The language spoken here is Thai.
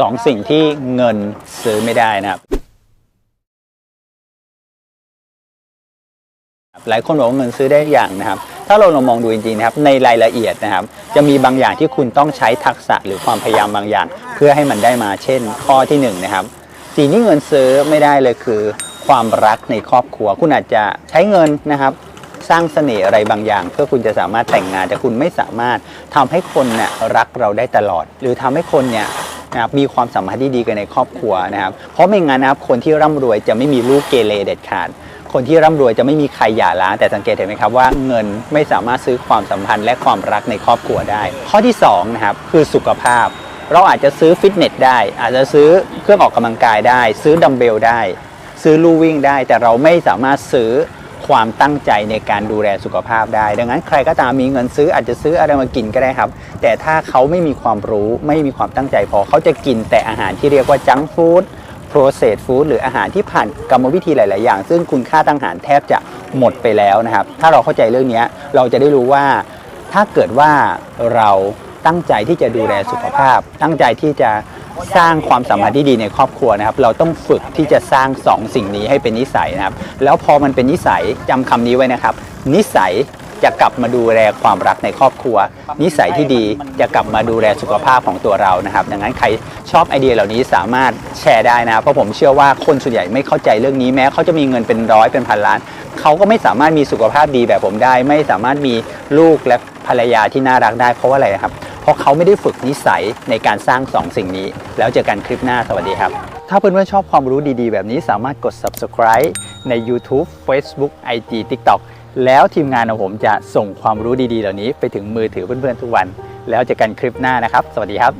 สองสิ่งที่เงินซื้อไม่ได้นะครับหลายคนบอกว่าเงินซื้อได้อย่างนะครับ ถ้าเราลองมองดูจริงๆนะครับ ในรายละเอียดนะครับ จะมีบางอย่างที่คุณต้องใช้ทักษะหรือความพยายามบางอย่าง เพื่อให้มันได้มา เช่น ข้อที่หนึ่งนะครับสิ่งที่เงินซื้อไม่ได้เลยคือ ความรักในครอบครัว คุณอาจจะใช้เงินนะครับ สร้างเสน่ห์อะไรบางอย่าง เพื่อคุณจะสามารถแต่งงานแต่คุณไม่สามารถทำให้คนเนี่ยรักเราได้ตลอด หรือทำให้คนเนี่ย นะครับมีความสัมพันธ์ที่ดีกันในครอบครัวนะครับ เพราะไม่งั้นนะครับคนที่ร่ำรวยจะไม่มีลูกเกเรเด็ดขาด คนที่ร่ำรวยจะไม่มีใครหย่าร้างแต่สังเกตเห็นไหมครับว่าเงินไม่สามารถซื้อความสัมพันธ์และความรักในครอบครัวได้ ข้อที่สองนะครับคือสุขภาพ เราอาจจะซื้อฟิตเนสได้ อาจจะซื้อเครื่องออกกำลังกายได้ ซื้อดัมเบลได้ ซื้อลู่วิ่งได้ แต่เราไม่สามารถซื้อ ความตั้งใจในการดูแลสุขภาพได้ ดังนั้นใครก็ตามมีเงินซื้ออาจจะซื้ออะไรมากินก็ได้ครับ แต่ถ้าเขาไม่มีความรู้ไม่มีความตั้งใจพอเขาจะกินแต่อาหารที่เรียกว่าจังฟู้ด processed food หรืออาหารที่ผ่านกรรมวิธีหลาย ๆ อย่าง ซึ่งคุณค่าทางอาหารแทบจะหมดไปแล้วนะครับ ถ้าเราเข้าใจเรื่องนี้เราจะได้รู้ว่าถ้าเกิดว่าเราตั้งใจที่จะดูแลสุขภาพ ตั้งใจที่จะ สร้างความสัมพันธ์ที่ดีในครอบครัวนะครับ เราต้องฝึกที่จะสร้างสองสิ่งนี้ให้เป็นนิสัยนะครับ แล้วพอมันเป็นนิสัยจำคำนี้ไว้นะครับ นิสัยจะกลับมาดูแลความรักในครอบครัว นิสัยที่ดีจะกลับมาดูแลสุขภาพของตัวเรานะครับ ดังนั้นใครชอบไอเดียเหล่านี้สามารถแชร์ได้นะเพราะผมเชื่อว่าคนส่วนใหญ่ไม่เข้าใจเรื่องนี้แม้เขาจะมีเงินเป็นร้อยเป็นพันล้านเขาก็ไม่สามารถมีสุขภาพดีแบบผมได้ ไม่สามารถมีลูกและภรรยาที่น่ารักได้เพราะว่าอะไรครับ เพราะเขาไม่ได้ฝึกนิสัยในการสร้างสองสิ่งนี้ แล้วเจอกันคลิปหน้าสวัสดีครับ ถ้าเพื่อนๆชอบความรู้ดีๆ แบบนี้สามารถกด subscribe ใน YouTube Facebook IG TikTok แล้วทีมงานของผมจะส่งความรู้ดีๆ เหล่านี้ไปถึงมือถือเพื่อนๆทุกวัน แล้วเจอกันคลิปหน้านะครับ สวัสดีครับ